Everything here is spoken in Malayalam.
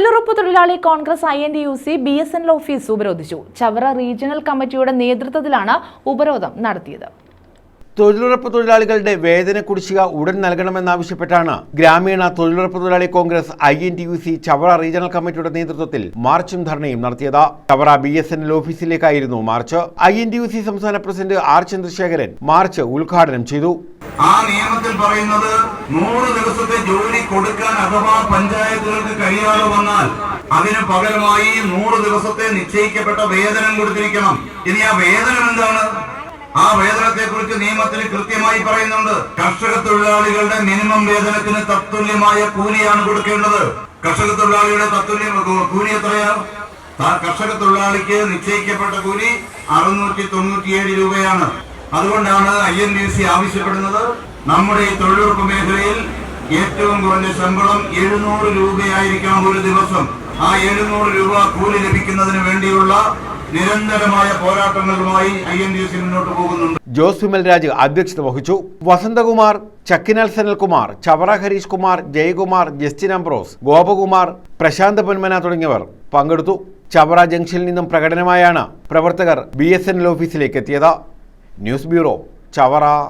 തൊഴിലുറപ്പ് തൊഴിലാളി Congress I N D U C B S N L office ഉപരോധിച്ചു. ചവറ റീജിയണൽ കമ്മിറ്റിയുടെ നേതൃത്വത്തിലാണ് ഉപരോധം നടത്തിയത്. തൊഴിലുറപ്പ് തൊഴിലാളികളുടെ വേതന കുടിശ്ശിക ഉടൻ നൽകണമെന്നാവശ്യപ്പെട്ടാണ് ഗ്രാമീണ തൊഴിലുറപ്പ് തൊഴിലാളി Congress I N T U C Chavara regional കമ്മിറ്റിയുടെ നേതൃത്വത്തിൽ മാർച്ചും ധർണയും നടത്തിയത്. Chavara B S N L ഓഫീസിലേക്കായിരുന്നു march. I N T U C സംസ്ഥാന പ്രസിഡന്റ് ആർ ചന്ദ്രശേഖരൻ മാർച്ച് ഉദ്ഘാടനം ചെയ്തു. ആ നിയമത്തിൽ പറയുന്നത് നൂറ് ദിവസത്തെ ജോലി കൊടുക്കാൻ അഥവാ പഞ്ചായത്തുകൾക്ക് കഴിയാതെ വന്നാൽ അതിന് പകരമായി നൂറ് ദിവസത്തെ നിശ്ചയിക്കപ്പെട്ട വേതനം കൊടുത്തിരിക്കണം. ഇനി ആ വേതനം എന്താണ്? ആ വേതനത്തെ കുറിച്ച് നിയമത്തിൽ കൃത്യമായി പറയുന്നുണ്ട്. കർഷക തൊഴിലാളികളുടെ മിനിമം വേതനത്തിന് തത്തുല്യമായ കൂലിയാണ് കൊടുക്കേണ്ടത്. കർഷക തൊഴിലാളിയുടെ തത്തുല്യം കൂലി എത്രയാണ് കർഷക തൊഴിലാളിക്ക് നിശ്ചയിക്കപ്പെട്ട കൂലി അറുന്നൂറ്റി തൊണ്ണൂറ്റിയേഴ് രൂപയാണ്. അതുകൊണ്ടാണ് ഐ എൻ ഡി സി ആവശ്യപ്പെടുന്നത്. നമ്മുടെ ഈ തൊഴിലുറപ്പ് മേഖലയിൽ ഏറ്റവും കുറഞ്ഞ ശമ്പളം എഴുന്നൂറ് രൂപയായിരിക്കണം ഒരു ദിവസം. ആ എഴുന്നൂറ് രൂപ കൂലി ലഭിക്കുന്നതിന് വേണ്ടിയുള്ള നിരന്തരമായ പോരാട്ടങ്ങളുമായി ഐ എൻ ഡി സി മുന്നോട്ട് പോകുന്നുണ്ട്. ജോസ് വിമൽ രാജ് അധ്യക്ഷത വഹിച്ചു. വസന്തകുമാർ ചക്കിനാൽ സനൽകുമാർ ചവറ ഹരീഷ് കുമാർ ജയകുമാർ ജസ്റ്റിൻ അംബ്രോസ് ഗോപകുമാർ പ്രശാന്ത് പൊന്മന തുടങ്ങിയവർ പങ്കെടുത്തു. ചവറ ജംഗ്ഷനിൽ നിന്നും പ്രകടനമായാണ് പ്രവർത്തകർ ബി എസ് എൻ എൽ ഓഫീസിലേക്ക് എത്തിയത്. News bureau Chavara.